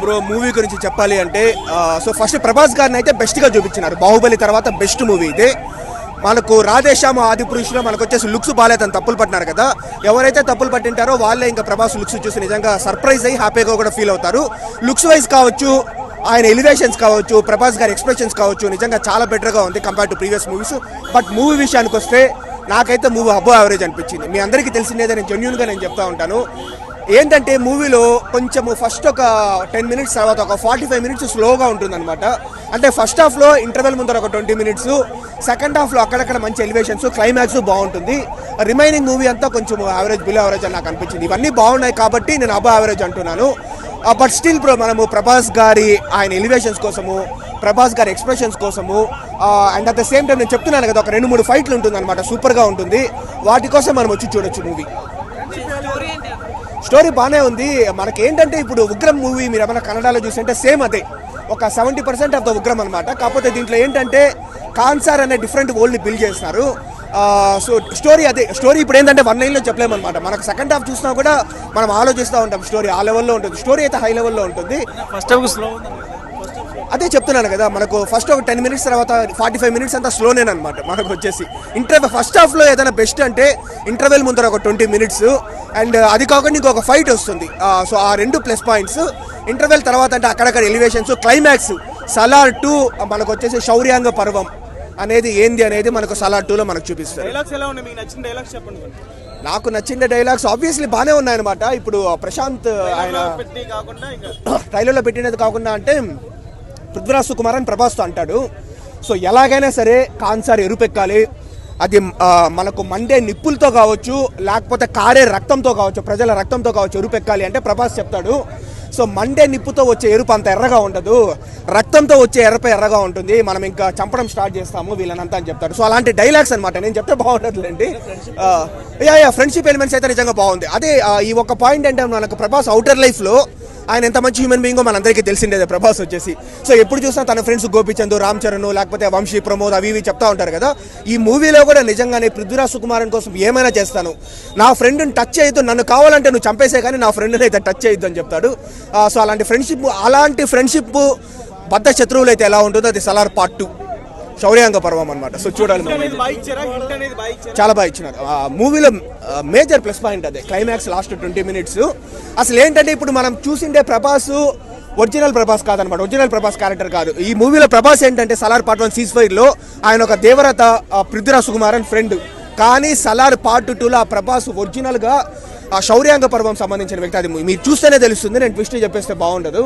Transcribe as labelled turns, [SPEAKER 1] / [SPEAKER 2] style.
[SPEAKER 1] Bro movie గురించి చెప్పాలి అంటే సో ఫస్ట్ ప్రభాస్ గారిని అయితే బెస్ట్గా చూపించినారు. బాహుబలి తర్వాత బెస్ట్ మూవీ ఇది. మనకు రాధేశ్యామ ఆది పురుషులు మనకు వచ్చేసి లుక్స్ బాగాలేదని తప్పులు పట్టినారు కదా. ఎవరైతే తప్పులు పట్టింటారో వాళ్ళే ఇంకా ప్రభాస్ లుక్స్ చూసి నిజంగా సర్ప్రైజ్ అయ్యి హ్యాపీగా కూడా ఫీల్ అవుతారు. లుక్స్ వైజ్ కావచ్చు ఆయన ఎలివేషన్స్ కావచ్చు ప్రభాస్ గారి ఎక్స్ప్రెషన్స్ కావచ్చు నిజంగా చాలా బెటర్గా ఉంది compare to previous movies but movie విషయానికి వస్తే నాకైతే మూవీ అబో యావరేజ్ అనిపించింది. మీ అందరికీ తెలిసిందే నేను జెన్యున్గా నేను చెప్తా ఉంటాను. ఏంటంటే మూవీలో కొంచెము ఫస్ట్ ఒక టెన్ మినిట్స్ తర్వాత ఒక ఫార్టీ ఫైవ్ మినిట్స్ స్లోగా ఉంటుందన్నమాట. అంటే ఫస్ట్ హాఫ్లో ఇంటర్వెల్ ముందర ఒక ట్వంటీ మినిట్స్ సెకండ్ హాఫ్లో అక్కడక్కడ మంచి ఎలివేషన్స్ క్లైమాక్స్ బాగుంటుంది. రిమైనింగ్ మూవీ అంతా కొంచెం యావరేజ్ బిలో యావరేజ్ అని నాకు అనిపించింది. ఇవన్నీ బాగున్నాయి కాబట్టి నేను అబో యావరేజ్ అంటున్నాను. బట్ స్టిల్ ప్రో మనము ప్రభాస్ గారి ఆయన ఎలివేషన్స్ కోసము ప్రభాస్ గారి ఎక్స్ప్రెషన్స్ కోసము and at the same time నేను చెప్తున్నాను కదా ఒక రెండు మూడు ఫైట్లు ఉంటుంది అనమాట సూపర్గా ఉంటుంది. వాటి కోసం మనం వచ్చి చూడొచ్చు మూవీ స్టోరీ బాగానే ఉంది. మనకి ఏంటంటే ఇప్పుడు ఉగ్రం మూవీ మీరు ఏమైనా కన్నడలో చూస్తుంటే సేమ్ అదే. ఒక seventy percent of the Ugramm అనమాట కాకపోతే దీంట్లో ఏంటంటే కాన్సార్ అనే డిఫరెంట్ వరల్డ్ని బిల్డ్ చేస్తున్నారు సో స్టోరీ అదే. స్టోరీ ఇప్పుడు ఏంటంటే వన్ లైన్లో చెప్పలేమన్నమాట. మనకు సెకండ్ హాఫ్ చూసినా కూడా మనం ఆలోచిస్తూ ఉంటాం. స్టోరీ ఆ లెవెల్లో ఉంటుంది. స్టోరీ అయితే హై లెవెల్లో ఉంటుంది.
[SPEAKER 2] ఫస్ట్ హాఫ్ స్లో
[SPEAKER 1] అదే చెప్తున్నాను కదా. మనకు ఫస్ట్ ఒక టెన్ మినిట్స్ తర్వాత ఫార్టీ ఫైవ్ మినిట్స్ అంతా స్లోనే అనమాట మనకు వచ్చేసి. ఇంటర్వెల్ ఫస్ట్ హాఫ్లో ఏదైనా బెస్ట్ అంటే ఇంటర్వెల్ ముందర ఒక ట్వంటీ మినిట్స్ అండ్ అది కాకుండా ఇంకొక ఫైట్ వస్తుంది. సో ఆ రెండు ప్లస్ పాయింట్స్ ఇంటర్వెల్ తర్వాత అంటే అక్కడక్కడ ఎలివేషన్స్ క్లైమాక్స్ సలార్ టూ మనకు వచ్చేసి శౌర్యాంగ పర్వం అనేది ఏంది అనేది మనకు సలార్ టూలో మనకు చూపిస్తారు.
[SPEAKER 2] కొంచెం.
[SPEAKER 1] నాకు నచ్చిన డైలాగ్స్ ఆబ్వియస్లీ బాగానే ఉన్నాయన్నమాట. ఇప్పుడు ప్రశాంత్ ఆయన
[SPEAKER 2] పెట్టి కాకుండా ఇంకా
[SPEAKER 1] ట్రైలర్లో పెట్టినది కాకుండా అంటే పృథ్వీరాజ్ సుకుమార్ అని ప్రభాస్తో అంటాడు. సో ఎలాగైనా సరే కాన్సార్ ఎరుపెక్కాలి. అది మనకు మండే నిప్పులతో కావచ్చు లేకపోతే కారే రక్తంతో కావచ్చు ప్రజల రక్తంతో కావచ్చు ఎరుపెక్కాలి అంటే ప్రభాస్ చెప్తాడు. సో మండే నిప్పుతో వచ్చే ఎరుపు అంత ఎర్రగా ఉండదు. రక్తంతో వచ్చే ఎర్రప ఎర్రగా ఉంటుంది. మనం ఇంకా చంపడం స్టార్ట్ చేస్తాము వీళ్ళనంతా అని చెప్తాడు. సో అలాంటి డైలాగ్స్ అనమాట నేను చెప్తే బాగుండదులేండి. యా యా ఫ్రెండ్షిప్ ఎలిమెంట్స్ అయితే నిజంగా బాగుంది. అదే ఈ ఒక పాయింట్ అంటే మనకు ప్రభాస్ అవుటర్ లైఫ్లో ఆయన ఎంత మంచి హ్యూమన్ బీయింగో మనందరికీ తెలిసిండేదే ప్రభాస్ వచ్చేసి. సో ఎప్పుడు చూసినా తన ఫ్రెండ్స్ గోపిచంద్ రామ్ చరణ్ లేకపోతే వంశీ ప్రమోద్ అవి ఇవి చెప్తా ఉంటారు కదా. ఈ మూవీలో కూడా నిజంగానే పృథ్వీరాజ్ సుకుమారన్ కోసం ఏమైనా చేస్తాను. నా ఫ్రెండ్ని టచ్ చేయొద్దు నన్ను కావాలంటే నువ్వు చంపేసే కానీ నా ఫ్రెండ్ని అయితే టచ్ చేయొద్దు అని చెప్తాడు. సో అలాంటి ఫ్రెండ్షిప్ అలాంటి ఫ్రెండ్షిప్ బద్ద శత్రువులు అయితే ఎలా ఉంటుందో అది సలార్ పార్ట్ టూ శౌర్యాంగ పర్వం అనమాట సో చూడాలి చాలా బాగా ఇచ్చినారు. ఆ మూవీలో మేజర్ ప్లస్ పాయింట్ అదే. క్లైమాక్స్ లాస్ట్ ట్వంటీ మినిట్స్ అసలు ఏంటంటే ఇప్పుడు మనం చూసిండే ప్రభాస్ ఒరిజినల్ ప్రభాస్ కాదనమాట ఒరిజినల్ ప్రభాస్ క్యారెక్టర్ కాదు. ఈ మూవీలో ప్రభాస్ ఏంటంటే సలార్ పార్ట్ వన్ సీజ్ ఫైర్లో ఆయన ఒక దేవరత పృథ్వీరాజ్ సుకుమారన్ ఫ్రెండ్ కానీ సలార్ పార్ట్ టూలో ఆ ప్రభాస్ ఒరిజినల్గా ఆ శౌర్యాంగ పర్వం సంబంధించిన వ్యక్తి. అది మీరు చూస్తేనే తెలుస్తుంది. నేను ట్విస్ట్ చెప్పేస్తే బాగుండదు.